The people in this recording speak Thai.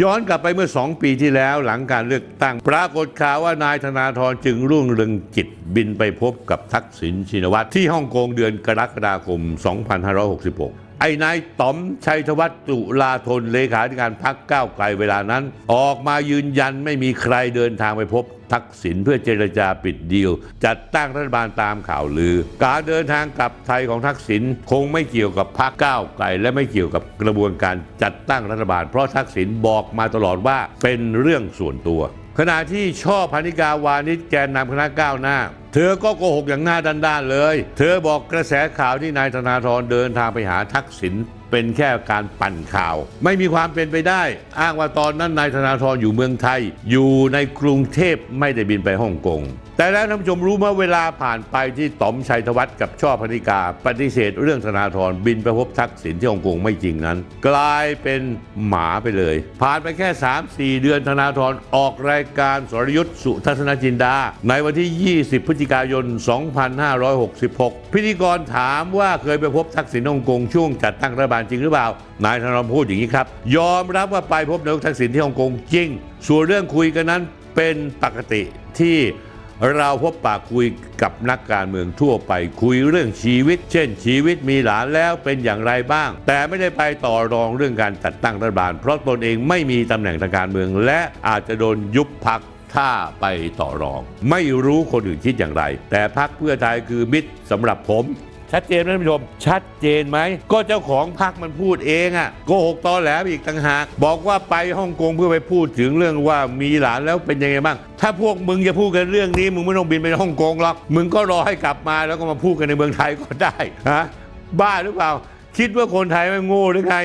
ย้อนกลับไปเมื่อสองปีที่แล้วหลังการเลือกตั้ง ปรากฏข่าวว่านายธนาธรจึงรุ่งเรืองกิจบินไปพบกับทักษิณชินวัตรที่ฮ่องกงเดือนกรกฎาคม 2566 ไอ้นายต๋อมชัยธวัฒน์ตุลาธนเลขาธิการพักก้าวไกลเวลานั้น ออกมายืนยันไม่มีใครเดินทางไปพบทักษิณเพื่อเจรจาปิดดีล จัดตั้งรัฐบาลตามข่าวลือ การเดินทางกลับไทยของทักษิณคงไม่เกี่ยวกับพักก้าวไกล และไม่เกี่ยวกับกระบวนการจัดตั้งรัฐบาล เพราะทักษิณบอกมาตลอดว่าเป็นเรื่องส่วนตัว ขณะที่ช่อพนิกาวานิชแกนนำคณะก้าวหน้า เธอก็โกหกอย่างหน้าด้านๆเลย เธอบอกกระแสข่าวที่นายธนาธรเดินทางไปหาทักษิณ เป็นแค่การปั่นข่าว ไม่มีความเป็นไปได้ อ้างว่าตอนนั้นนายธนาธรอยู่เมืองไทย อยู่ในกรุงเทพไม่ได้บินไปฮ่องกงแต่แล้วท่านผู้ชมรู้เมื่อเวลาผ่านไปที่ต๋อมชัยธวัฒน์กับช่อพนิกา ปฏิเสธเรื่องธนาธรบินไปพบทักษิณที่ฮ่องกงไม่จริงนั้น กลายเป็นหมาไปเลย ผ่านไปแค่ 3-4 เดือนธนาธรออกรายการสรยุทธ์สุทัศนจินดา ในวันที่ 20 พฤศจิกายน 2566 พิธีกรถามว่าเคยไปพบทักษิณฮ่องกงช่วงจัดตั้งรัฐบาลจริงหรือเปล่า นายธนาธรพูดอย่างนี้ครับ ยอมรับว่าไปพบนายกทักษิณที่ฮ่องกงจริง ส่วนเรื่องคุยกันนั้นเป็นปกติที่เราพบปากคุยกับนักการเมืองทั่วไปคุยเรื่องชีวิต เช่น ชีวิตมีหลานแล้วเป็นอย่างไรบ้าง แต่ไม่ได้ไปต่อรองเรื่องการจัดตั้งรัฐบาล เพราะตนเองไม่มีตำแหน่งทางการเมือง และอาจจะโดนยุบพักถ้าไปต่อรอง ไม่รู้คนอื่นคิดอย่างไร แต่พักเพื่อไทยคือมิตรสำหรับผม ชัดเจนไหมท่านผู้ชม ชัดเจนไหม ก็เจ้าของพักมันพูดเองอะโกหกตอแหลอีกต่างหาก บอกว่าไปฮ่องกงเพื่อไปพูดถึงเรื่องว่ามีหลานแล้วเป็นยังไงบ้าง ถ้าพวกมึงจะพูดกันเรื่องนี้ มึงไม่ต้องบินไปฮ่องกงหรอก มึงก็รอให้กลับมาแล้วก็มาพูดกันในเมืองไทยก็ได้ฮะบ้าหรือเปล่า คิดว่าคนไทยไม่โง่หรือไง